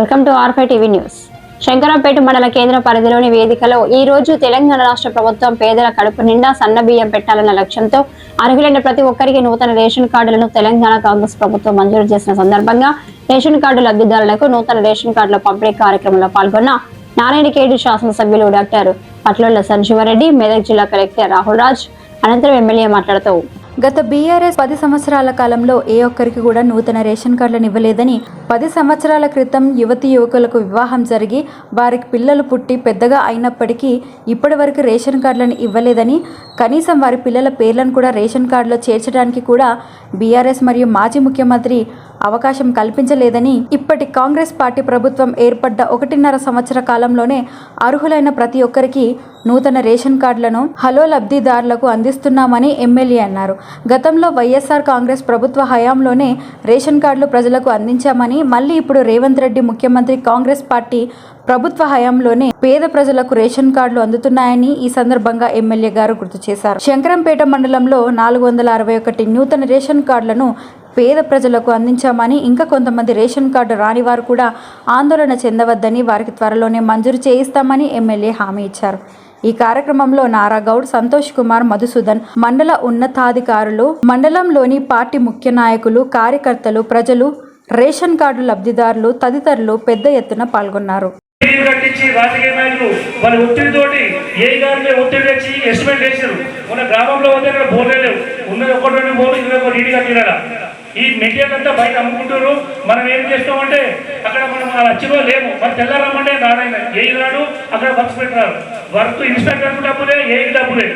Welcome to ఆర్ఫై TV news. Shankarampet మండల కేంద్ర పరిధిలోని వేదికలో ఈ రోజు తెలంగాణ రాష్ట్ర ప్రభుత్వం పేదల కడుపు నిండా సన్న బియ్యం పెట్టాలన్న లక్ష్యంతో అర్హులైన ప్రతి ఒక్కరికి నూతన రేషన్ కార్డులను తెలంగాణ కాంగ్రెస్ ప్రభుత్వం మంజూరు చేసిన సందర్భంగా రేషన్ కార్డు లబ్ధిదారులకు నూతన రేషన్ కార్డుల పంపిణీ కార్యక్రమంలో పాల్గొన్న నారాయణఖేడ్ శాసనసభ్యులు డాక్టర్ పట్లోళ్ళ సంజీవరెడ్డి మెదక్ జిల్లా కలెక్టర్ రాహుల్ రాజ్ అనంతరం ఎమ్మెల్యే మాట్లాడుతూ గత బీఆర్ఎస్ పది సంవత్సరాల కాలంలో ఏ ఒక్కరికి కూడా నూతన రేషన్ కార్డులను ఇవ్వలేదని పది సంవత్సరాల క్రితం యువతి యువకులకు వివాహం జరిగి వారికి పిల్లలు పుట్టి పెద్దగా అయినప్పటికీ ఇప్పటి వరకు రేషన్ కార్డులను ఇవ్వలేదని కనీసం వారి పిల్లల పేర్లను కూడా రేషన్ కార్డులో చేర్చడానికి కూడా బీఆర్ఎస్ మరియు మాజీ ముఖ్యమంత్రి అవకాశం కల్పించలేదని ఇప్పటి కాంగ్రెస్ పార్టీ ప్రభుత్వం ఏర్పడ్డ ఒకటిన్నర సంవత్సర కాలంలోనే అర్హులైన ప్రతి ఒక్కరికి నూతన రేషన్ కార్డులను హలో లబ్ధిదారులకు అందిస్తున్నామని ఎమ్మెల్యే అన్నారు. గతంలో వైఎస్ఆర్ కాంగ్రెస్ ప్రభుత్వ హయాంలోనే రేషన్ కార్డులు ప్రజలకు అందించామని మళ్ళీ ఇప్పుడు రేవంత్ రెడ్డి ముఖ్యమంత్రి కాంగ్రెస్ పార్టీ ప్రభుత్వ హయాంలోనే పేద ప్రజలకు రేషన్ కార్డులు అందుతున్నాయని ఈ సందర్భంగా ఎమ్మెల్యే గారు గుర్తు చేశారు. శంకరంపేట మండలంలో నాలుగు వందల అరవై ఒకటి నూతన రేషన్ కార్డులను పేద ప్రజలకు అందించామని ఇంకా కొంతమంది రేషన్ కార్డు రాని వారు కూడా ఆందోళన చెందవద్దని వారికి త్వరలోనే మంజూరు చేయిస్తామని ఎమ్మెల్యే హామీ ఇచ్చారు. ఈ కార్యక్రమంలో నారాగౌడ్ సంతోష్ కుమార్ మధుసూదన్ మండల ఉన్నతాధికారులు మండలంలోని పార్టీ ముఖ్య నాయకులు కార్యకర్తలు ప్రజలు రేషన్ కార్డు లబ్ధిదారులు తదితరులు పెద్ద ఎత్తున పాల్గొన్నారు. ఫీజు కట్టించి రాజకీయ నాయకులు వాళ్ళ ఒత్తిడితోటి ఏ గారిని ఒత్తిడి తెచ్చి ఎస్టిమేట్ చేశారు? మన గ్రామంలో వద్ద ఇక్కడ బోర్లే లేవు. ఉన్నది ఒకటి రెండు బోర్లు ఇరవై ఒక నీటి కట్టినారా ఈ మెటీరియల్ అంతా బయట అమ్ముకుంటారు మనం ఏం చేస్తామంటే అక్కడ మనం ఆ అచ్చిలో లేము. మరి తెల్లారమ్మంటే నారాయణ ఏ రాడు? అక్కడ వర్క్స్ పెట్టినారు వర్క్ ఇన్స్పెక్టర్ డబ్బులే ఏ డబ్బులే.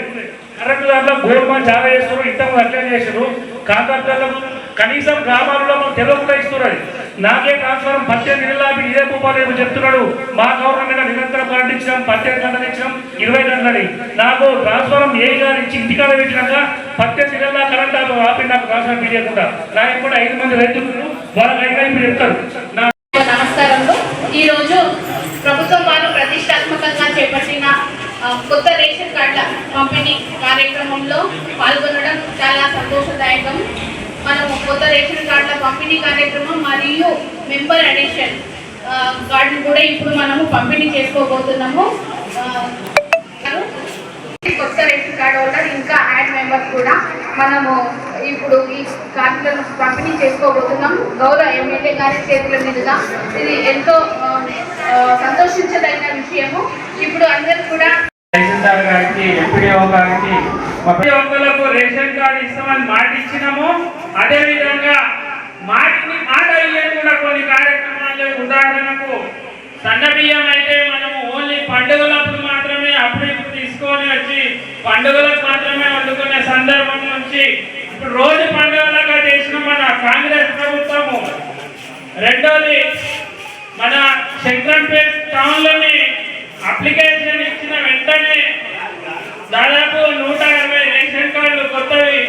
కరెక్ట్ దాంట్లో గోల్మాన్ చాలా చేస్తారు ఇంతకు అట్లే చేశారు కాంట్రాక్టర్లకు కనీసం గ్రామాల్లో మనం తెలియకుండా ఇస్తున్నారు నాకే ట్రాన్స్ఫారం పద్దెనిమిది నెలల ఆపి ఇదే భూపాలు చెప్తున్నాడు. మా గవర్నమెంట్ నిరంతరం కరెంట్ ఇచ్చాం పద్దెనిమిది గంటలు ఇచ్చాం ఇరవై గంటలని. నాకు ట్రాన్స్ఫారం ఏ గారు ఇచ్చి ఇంటికాడ పెట్టినాక పద్దెనిమిది నెలల కరెంట్ ఆపి ఆపి నాకు ట్రాన్స్ఫర్ చేయకుండా నా కూడా ఐదు మంది రైతులు వాళ్ళకి ఐదు ఇప్పుడు చెప్తారు. నా నమస్కారంలో ఈరోజు ప్రభుత్వం వారు ప్రతిష్టాత్మకంగా చేపట్టిన కొత్త రేషన్ కార్డుల పంపిణీ కార్యక్రమంలో పాల్గొనడం చాలా సంతోషదాయకం. మనం కొత్త రేషన్ కార్డుల పంపిణీ కార్యక్రమం మరియు మెంబర్ అడిషన్ కార్డును కూడా ఇప్పుడు మనము పంపిణీ చేసుకోబోతున్నాము. కొత్త రేషన్ కార్డు హోల్డర్ ఇంకా యాడ్ మెంబర్స్ కూడా మనము ఇప్పుడు ఈ కార్డులను పంపిణీ చేసుకోబోతున్నాం గౌరవ ఎమ్మెల్యే గారి చేతుల మీదుగా ఇది ఎంతో సంతోషించదగిన విషయము. ఇప్పుడు అందరూ కూడా తహసీల్దార్ గారికి ఎంపీడీఓ గారికి ప్రతి ఒక్కరికి రేషన్ కార్డు ఇస్తామని మాట ఇచ్చినాము. అదేవిధంగా మాటిని మాట ఇయ్యని కూడా కొన్ని కార్యక్రమాలు ఉదాహరణకు సన్న బియ్యం అయితే మనము ఓన్లీ పండుగలప్పుడు మాత్రమే అప్పుడు ఇప్పుడు తీసుకొని వచ్చి పండుగలకు మాత్రమే వండుకునే సందర్భం నుంచి ఇప్పుడు రోజు పండుగలుగా చేసిన మన కాంగ్రెస్ ప్రభుత్వము రెండోది మన శంకరంపేట్ టౌన్లోని అప్లికేషన్ ఇచ్చిన వెంటనే దాదాపు నూట అరవై రేషన్ కార్డులు కొత్తవి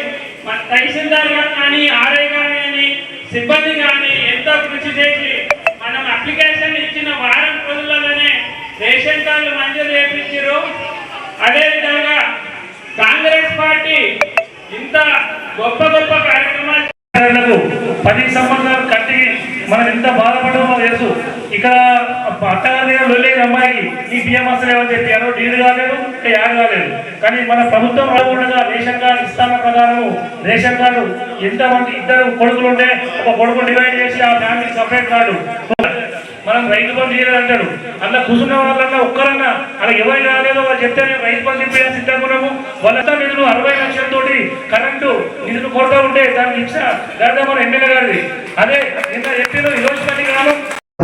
మన తహసీల్దార్ గారు కానీ ఆర్ఐ కానీ అని సిబ్బంది కానీ ఎంతో కృషి చేసి మనం అప్లికేషన్ ఇచ్చిన వారం రోజులలోనే రేషన్ కార్డులు మంజూరు చేయించారు అదేవిధంగా కాంగ్రెస్ పార్టీ ఇంత గొప్ప గొప్ప కార్యక్రమాలు పది సంవత్సరాలు కట్టి మనం ఎంత బాధపడమో తెలుసు. ఇక్కడ అత్తగారి దగ్గర వెళ్ళేది అమ్మాయికి ఈ బియ్యం అసలు ఏమని చెప్పారు డీలు కాలేదు ఇంకా యాడ్ కాలేదు. కానీ మన ప్రభుత్వం ఉండగా రేషన్ కార్డు ఇస్తాన ప్రకారము రేషన్ కార్డు ఎంతమంది ఇద్దరు కొడుకులు ఉంటే ఒక కొడుకు డివైడ్ చేసి ఆ ఫ్యామిలీ సపరేట్ కార్డు. మనం రైతు బంధు చేయలేదు అంటాడు. అలా కూర్చున్న వాళ్ళన్నా ఒక్కరన్నా అలా ఎవరు రాలేదో? వాళ్ళు చెప్తే నేను రైతు బంధు ఇప్పేసి సిద్ధంగా వాళ్ళంతా నిధులు అరవై లక్షలతోటి కరెంటు నిధులు కొడతా ఉంటే దానికి ఇచ్చా లేదా మన ఎమ్మెల్యే గారిది. అదే నిన్న చెప్పిన ఈరోజు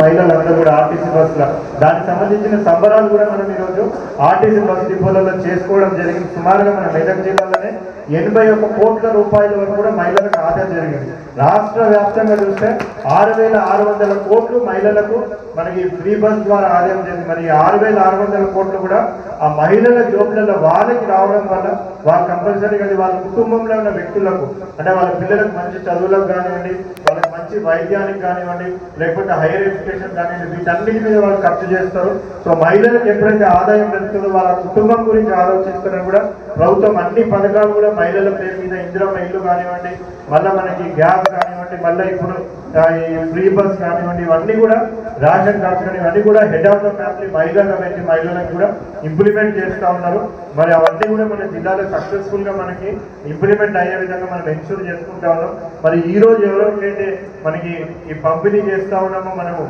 మహిళలందరూ కూడా ఆర్టీసీ బస్సుల దానికి సంబంధించిన సంబరాలు కూడా మనం ఈరోజు ఆర్టీసీ బస్ డిపోలలో చేసుకోవడం జరిగింది. సుమారుగా మన మెదక్ జిల్లాలోనే ఎనభై ఒక్క కోట్ల రూపాయల వరకు కూడా మహిళలకు ఆదాయం జరిగింది. రాష్ట్ర వ్యాప్తంగా చూస్తే ఆరు వేల ఆరు వందల కోట్లు మహిళలకు మనకి ఫ్రీ బస్ ద్వారా ఆదాయం చేసి మరి ఆరు వేల ఆరు వందల కోట్లు కూడా ఆ మహిళల జోబులలో వాళ్ళకి రావడం వల్ల వాళ్ళు కంపల్సరీగా వాళ్ళ కుటుంబంలో ఉన్న వ్యక్తులకు అంటే వాళ్ళ పిల్లలకు మంచి చదువులకు కానివ్వండి వాళ్ళకి మంచి వైద్యానికి కానివ్వండి లేకపోతే హైయర్ ఎడ్యుకేషన్ కానివ్వండి వీటన్నిటి మీద వాళ్ళు ఖర్చు చేస్తారు. సో మహిళలకు ఎప్పుడైతే ఆదాయం పెరుగుతుందో వాళ్ళ కుటుంబం గురించి ఆలోచిస్తున్నా కూడా ప్రభుత్వం అన్ని పథకాలు కూడా మహిళల పేరు మీద ఇందిరమ్మ ఇల్లు కానివ్వండి మళ్ళీ మనకి గ్యాస్ కానివ్వండి మళ్ళీ ఇప్పుడు ఈ ఫ్రీ బస్ కానివ్వండి ఇవన్నీ కూడా రేషన్ కార్డ్స్ కానీ ఇవన్నీ కూడా హెడ్ ఆఫ్ ద ఫ్యామిలీ మహిళగా పెట్టి మహిళలకు కూడా ఇంప్లిమెంట్ చేస్తూ ఉన్నారు. మరి అవన్నీ కూడా మన జిల్లాలో సక్సెస్ఫుల్గా మనకి ఇంప్లిమెంట్ అయ్యే విధంగా మనం ఎన్షూర్ చేసుకుంటా ఉన్నాం. మరి ఈ రోజు మనకి ఈ పంపిణీ చేస్తూ ఉన్నామో మనము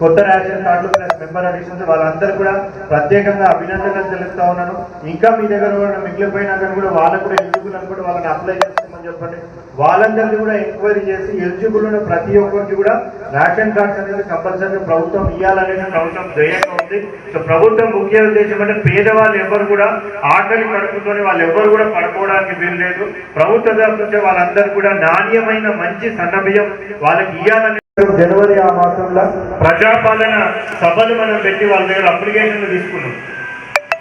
కొత్త రేషన్ కార్డులు ప్లస్ మెంబర్ అడిషన్స్ వాళ్ళందరూ కూడా ప్రత్యేకంగా అభినందనలు తెలుపుతా ఉన్నాను. ఇంకా మీ దగ్గర కూడా మిగిలిపోయినా కానీ కూడా వాళ్ళకు కూడా ఎలిజిబుల్ అని కూడా వాళ్ళని అప్లై చేస్తామని చెప్పండి. వాళ్ళందరినీ కూడా ఎంక్వైరీ చేసి ఎలిజిబుల్ ఉన్న ప్రతి ఒక్కరికి కూడా రేషన్ కార్డ్స్ అనేది కంపల్సరీ ప్రభుత్వం ఇవ్వాలనేది ప్రభుత్వం ధ్యేయంగా ఉంది. సో ప్రభుత్వం ముఖ్య ఉద్దేశం అంటే పేదవాళ్ళు ఎవరు కూడా ఆకలి కడుపుతోనే వాళ్ళు ఎవరు కూడా పడుకోవడానికి వీలు లేదు. ప్రభుత్వ తరఫు నుంచి వాళ్ళందరూ కూడా నాణ్యమైన మంచి సన్నబియ్యం వాళ్ళకి ఇవ్వాలనే జనవరి రాష్ట్రంలో ప్రజాపాలన సభలు మనం పెట్టి వాళ్ళ దగ్గర అప్లికేషన్లు తీసుకున్నాం.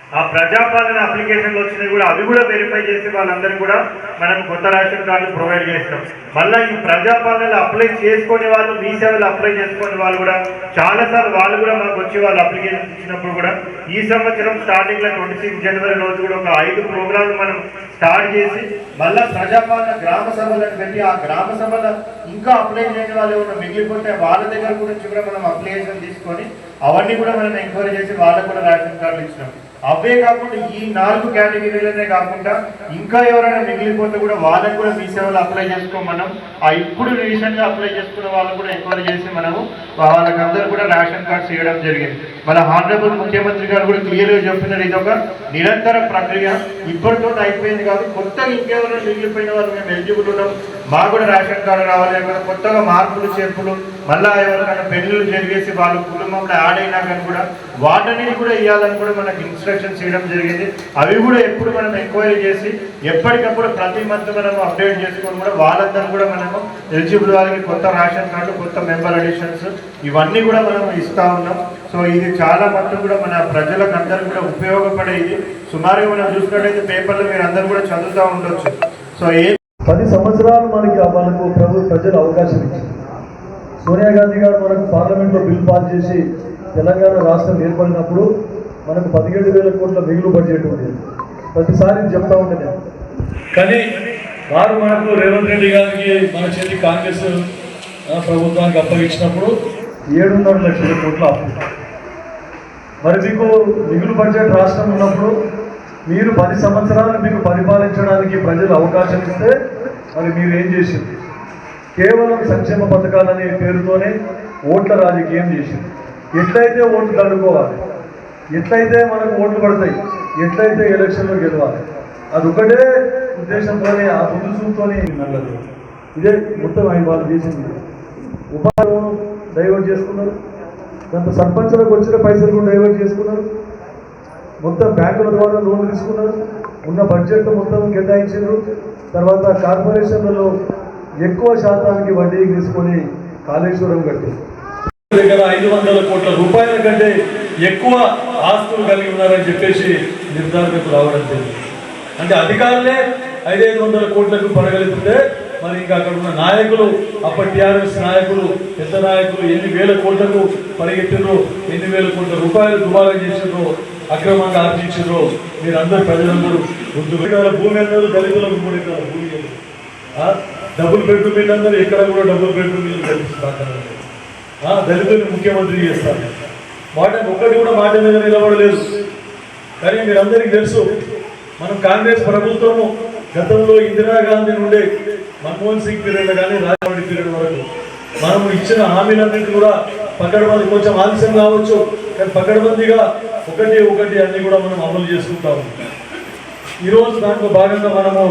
ఆ ప్రజాపాలన అప్లికేషన్లు వచ్చినాయి కూడా అవి కూడా వెరిఫై చేసి వాళ్ళందరికీ కూడా మనం కొత్త రేషన్ కార్డులు ప్రొవైడ్ చేస్తాం. మళ్ళీ ఈ ప్రజాపాలనలు అప్లై చేసుకునే వాళ్ళు మీ సేవలు అప్లై చేసుకునే వాళ్ళు కూడా చాలాసార్లు వాళ్ళు కూడా మాకు వచ్చి వాళ్ళు అప్లికేషన్ ఇచ్చినప్పుడు కూడా ఈ సంవత్సరం స్టార్టింగ్లో ట్వంటీ సిక్స్ జనవరి రోజు కూడా ఒక ఐదు ప్రోగ్రాంలు మనం స్టార్ట్ చేసి మళ్ళా ప్రజాపాలన గ్రామ సభలను పెట్టి ఆ గ్రామ సభల ఇంకా అప్లై చేయని వాళ్ళు ఏమైనా మిగిలిపోతే వాళ్ళ దగ్గర గురించి కూడా మనం అప్లికేషన్ తీసుకొని అవన్నీ కూడా మనం ఎంక్వైరీ చేసి వాళ్ళకు కూడా రేషన్ కార్డులు ఇచ్చినాం. అవే కాకుండా ఈ నాలుగు కేటగిరీలనే కాకుండా ఇంకా ఎవరైనా మిగిలిపోతే కూడా వాళ్ళకు కూడా మీ సేవలు అప్లై చేసుకోమన్నాం ఆ ఇప్పుడు రీసెంట్గా అప్లై చేసుకున్న వాళ్ళు కూడా ఎంక్వైరీ చేసి మనము వాళ్ళకందరూ కూడా రేషన్ కార్డ్స్ ఇవ్వడం జరిగింది. మన హానరబుల్ ముఖ్యమంత్రి గారు కూడా క్లియర్గా చెప్తున్నారు ఇది ఒక నిరంతర ప్రక్రియ. ఇప్పటితో అయిపోయింది కాదు కొత్తగా ఇంకెవరైనా మిగిలిపోయిన వాళ్ళు మేము ఎలిజిబుల్ ఉన్నాం. మాకు కూడా రేషన్ కార్డు రావాలి లేకపోతే కొత్తగా మార్పులు చేర్పులు మళ్ళా ఎవరికైనా పెళ్ళిళ్ళు జరిగేసి వాళ్ళ కుటుంబంలో యాడ్ అయినా కానీ కూడా వాటన్నిటి కూడా ఇవ్వాలని కూడా మనకి ఇన్స్ట్రక్షన్స్ ఇవ్వడం జరిగింది. అవి కూడా ఎప్పుడు మనం ఎంక్వైరీ చేసి ఎప్పటికప్పుడు ప్రతి మంత్ మనం అప్డేట్ చేసుకొని కూడా వాళ్ళందరూ కూడా మనము ఎలిజిబుల్ వాళ్ళకి కొత్త రేషన్ కార్డు కొత్త మెంబర్ అడిషన్స్ ఇవన్నీ కూడా మనం ఇస్తూ ఉన్నాం. సో ఇది చాలా మట్టుకు కూడా మన ప్రజలకు అందరూ కూడా ఉపయోగపడేది. సుమారుగా మనం చూసినట్లయితే పేపర్లో మీరు అందరూ కూడా చదువుతూ ఉండొచ్చు. సో ఏ పది సంవత్సరాలు మనకి వాళ్ళకు ప్రభు ప్రజలు అవకాశం ఇచ్చింది. సోనియా గాంధీ గారు మనకు పార్లమెంట్లో బిల్ పాస్ చేసి తెలంగాణ రాష్ట్రం ఏర్పడినప్పుడు మనకు పదిహేడు వేల కోట్ల మిగులు బడ్జెట్ ఉండేది ప్రతిసారి చెప్తా ఉండే కానీ వారు మనకు రేవంత్ రెడ్డి గారికి మన చేతి కాంగ్రెస్ ప్రభుత్వానికి అప్పగించినప్పుడు ఏడున్నర లక్షల కోట్ల అప్పు. మరి మీకు మిగులు బడ్జెట్ రాష్ట్రం ఉన్నప్పుడు మీరు పది సంవత్సరాలు మీకు పరిపాలించడానికి ప్రజలు అవకాశం ఇస్తే మరి మీరు ఏం చేసింది? కేవలం సంక్షేమ పథకాలనే పేరుతోనే ఓట్ల రాజకీయం చేసింది. ఎట్లయితే ఓట్లు తడుకోవాలి ఎట్లయితే మనకు ఓట్లు పడతాయి ఎట్లయితే ఎలక్షన్లో గెలవాలి అది ఒకటే ఉద్దేశంతోనే ఆ ముందు చూపుతోనే నల్లదు. ఇదే మొత్తం ఆయన వాళ్ళు చేసింది. ఉపాధి డైవర్ట్ చేసుకున్నారు. దాంతో సర్పంచులకు వచ్చిన పైసలు కూడా డైవర్ట్ చేసుకున్నారు. మొత్తం బ్యాంకుల ద్వారా లోన్లు తీసుకున్నారు. ఉన్న బడ్జెట్ మొత్తం కేటాయించారు. తర్వాత కార్పొరేషన్లలో ఎక్కువ శాతానికి వడ్డీ తీసుకొని కాళేశ్వరం కట్టింది. దగ్గర ఐదు వందల కోట్ల రూపాయల కంటే ఎక్కువ ఆస్తులు కలిగి ఉన్నారని చెప్పేసి నిర్ధారణకు రావడం జరిగింది. అంటే అధికారులే ఐదైదు వందల కోట్లకు పడగలుగుతుంటే మరి ఇంకా అక్కడ ఉన్న నాయకులు అప్పటి టీఆర్ఎస్ నాయకులు పెద్ద నాయకులు ఎన్ని వేల కోట్లకు పరిగెత్తినో ఎన్ని వేల కోట్ల రూపాయలు దుబారా చేసిండ్రో అక్రమంగా ఆర్జించారో మీరందరూ ప్రజలందరూ గుర్తు పెట్టాల భూమి అందరూ దళితులకు మూడు ఎకరాల భూమి డబుల్ బెడ్రూమ్ ఇల్లు ఎక్కడ కూడా డబుల్ బెడ్రూమ్ ఇల్లు కల్పిస్తారు దళితుల్ని ముఖ్యమంత్రి చేస్తారు. మాట ఒక్కటి కూడా మాట మీద నిలబడలేదు. కానీ మీరందరికీ తెలుసు మనం కాంగ్రెస్ ప్రభుత్వము గతంలో ఇందిరాగాంధీ నుండి మన్మోహన్ సింగ్ పీరియడ్ కానీ రాజమౌళి పీరియడ్ వరకు మనం ఇచ్చిన హామీలన్నింటినీ కూడా పకడ్బందీ కొంచెం ఆలస్యం కావచ్చు కానీ పకడ్బందీగా ఒకటి ఒకటి అన్ని కూడా మనం అమలు చేసుకుంటాము. ఈరోజు దాంట్లో భాగంగా మనము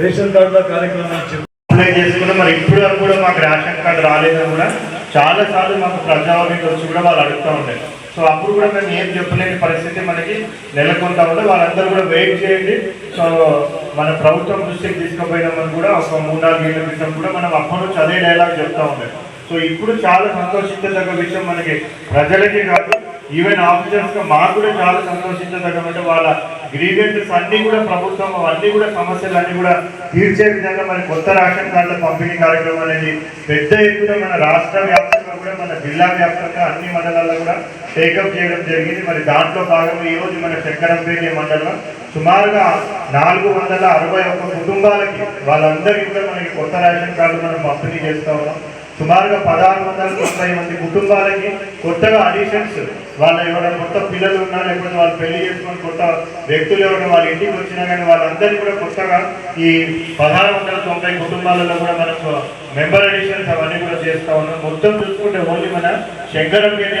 రేషన్ కార్డుల కార్యక్రమాన్ని చెప్పాము చేసుకున్నాం మరి ఇప్పుడు వరకు కూడా మాకు రేషన్ కార్డు రాలేదని కూడా. చాలా సార్లు మాకు ప్రజావాణి వచ్చి కూడా వాళ్ళు అడుగుతూ ఉండేది సో అప్పుడు కూడా మేము ఏం చెప్పలేని పరిస్థితి మనకి నెలకొంటా ఉంది. వాళ్ళందరూ కూడా వెయిట్ చేయండి. సో మన ప్రభుత్వం దృష్టికి తీసుకుపోయినామని కూడా ఒక మూడు నాలుగు ఏళ్ళ క్రితం కూడా మనం అప్పటి నుంచి అదే డైలాగ్ చెప్తా ఉన్నాం. సో ఇప్పుడు చాలా సంతోషించదగ్గ విషయం మనకి ప్రజలకి కాదు ఈవెన్ ఆఫీసర్స్గా మాకు కూడా చాలా సంతోషించదగ్గమంటే వాళ్ళ గ్రీవెన్సెస్ అన్ని కూడా ప్రభుత్వం అన్ని కూడా సమస్యలు అన్నీ కూడా తీర్చే విధంగా మన కొత్త రేషన్ కార్డుల పంపిణీ కార్యక్రమం అనేది పెద్ద ఎత్తున మన రాష్ట్ర వ్యాప్తంగా జిల్లా వ్యాప్తంగా అన్ని మండలాల్లో కూడా టేకప్ చేయడం జరిగింది. మరి దాంట్లో భాగంగా ఈ రోజు మన చక్కెరంపేట మండలం సుమారుగా నాలుగు వందల అరవై ఒక్క కుటుంబాలకి వాళ్ళందరికీ కూడా మనకి కొత్త రేషన్ కార్డు మనం పంపిణీ చేస్తూ ఉన్నాం. సుమారుగా పదహారు వందల తొంభై మంది కుటుంబాలకి కొత్తగా అడిషన్స్ వాళ్ళ ఎవరైనా కొత్త పిల్లలు ఉన్నా లేకపోతే వాళ్ళు పెళ్ళి చేసుకుని కొత్త వ్యక్తులు ఎవరైనా వాళ్ళ ఇంటికి వచ్చినా కానీ వాళ్ళందరినీ కూడా కొత్తగా ఈ పదహారు వందల తొంభై కుటుంబాలలో కూడా మనకు మెంబర్ అడిషన్స్ అవన్నీ కూడా చేస్తా ఉన్నాం. మొత్తం చూసుకుంటే ఓన్లీ మన శంకరంపేట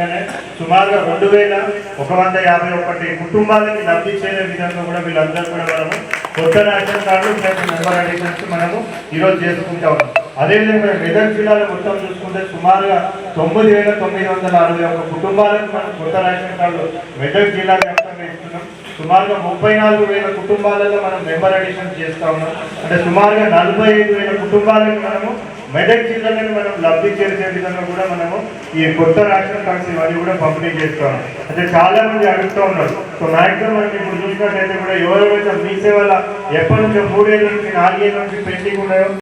కానీ సుమారుగా రెండు వేల ఒక వంద యాభై ఒకటి కుటుంబాలకి లబ్ధి చేరే విధంగా కూడా వీళ్ళందరూ కూడా మనము కొత్త రేషన్ కార్డులు ప్లస్ మెంబర్ అడిషన్స్ మనము ఈరోజు చేసుకుంటా ఉన్నాం. అదేవిధంగా మెదక్ జిల్లాలో మొత్తం చూసుకుంటే సుమారుగా తొమ్మిది వేల తొమ్మిది వందల అరవై ఒక కుటుంబాలకు మనం కొత్త రేషన్ కార్డు మెదక్ జిల్లా వ్యాప్తంగా ఇస్తున్నాం. సుమారుగా ముప్పై నాలుగు వేల కుటుంబాలలో మనం మెంబర్ అడిషన్ చేస్తా ఉన్నాం. అంటే సుమారుగా నలభై ఐదు వేల కుటుంబాలకు మనము మెదక్ జిల్లాలను మనం లబ్ధి చేసే విధంగా కూడా మనము ఈ కొత్త రేషన్ కార్డ్స్ ఇవన్నీ కూడా పంపిణీ చేస్తాం అంటే చాలా మంది అడుగుతూ ఉన్నారు. సో మాక్సిమం మనం ఇప్పుడు చూసినట్టయితే కూడా ఎవరెవరైతే మీ సేవల ఎప్పటి నుంచో మూడేళ్ళ నుంచి నాలుగేళ్ళ నుంచి పెండింగ్ ఉన్నాయో